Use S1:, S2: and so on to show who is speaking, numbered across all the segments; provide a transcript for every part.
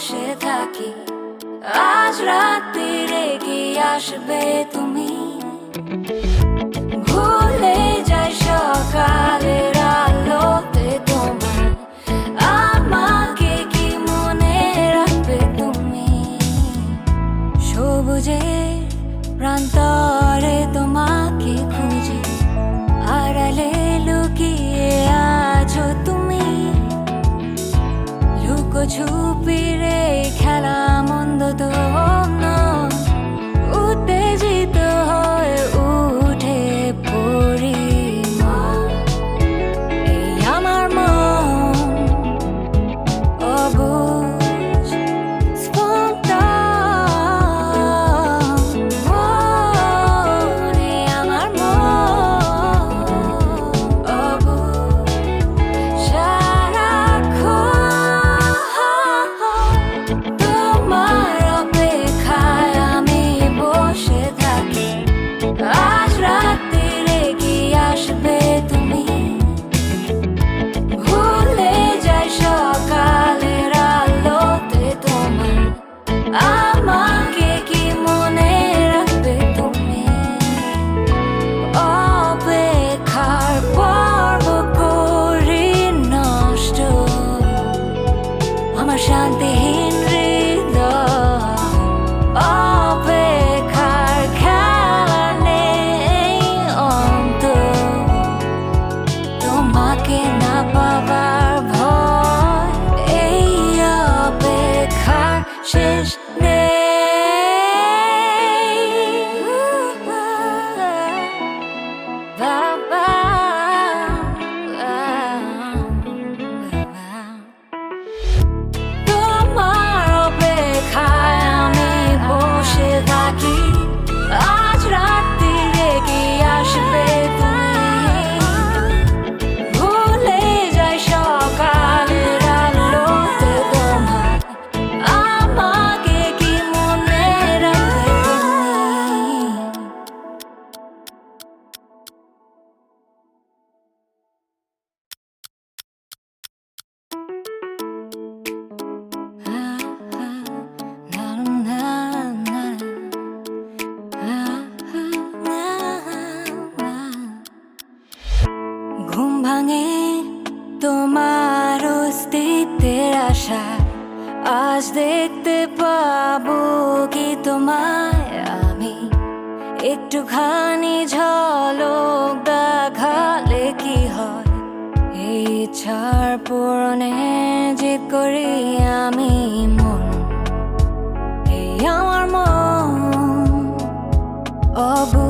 S1: বসে থাকি। আজ রাত্রিরে কি আসবে তুমি। ভুলে যাই সকালের আলোতে তোমার আমাকে কি মনে রাখবে তুমি? সবুজের প্রান্তরে তোমাকে খুঁজে। আড়ালে লুকিয়ে আছো তুমি। লুকোছুপিরে খেলা 爸爸。ভাঙে তোমার অস্তিত্বের আশা। আজ দেখতে পাবো কি তোমায় আমি। একটুখানি ঝলক দেখালে কি হয়? এই ইচ্ছার পূরণে জিত করি আমি মন। এই আমার মন অবুঝ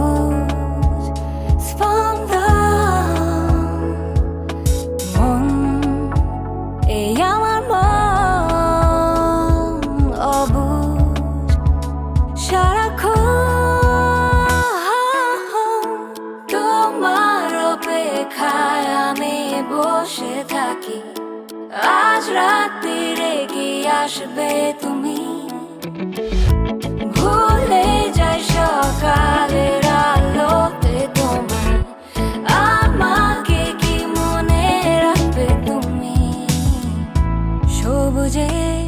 S1: বসে থাকি। আজ রাত্রিরে কি আসবে তুমি। ভুলে যাই সকালের আলোতে তোমার আমাকে কি মনে রাখবে তুমি? সবুজের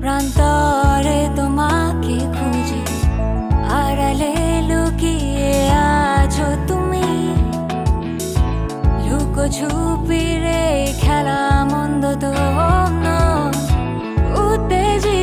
S1: প্রান্তরে তোমাকে খুঁজে। আড়ালে লুকিয়ে ঝুপিরে খেলা মন্দ তো উত্তেজিত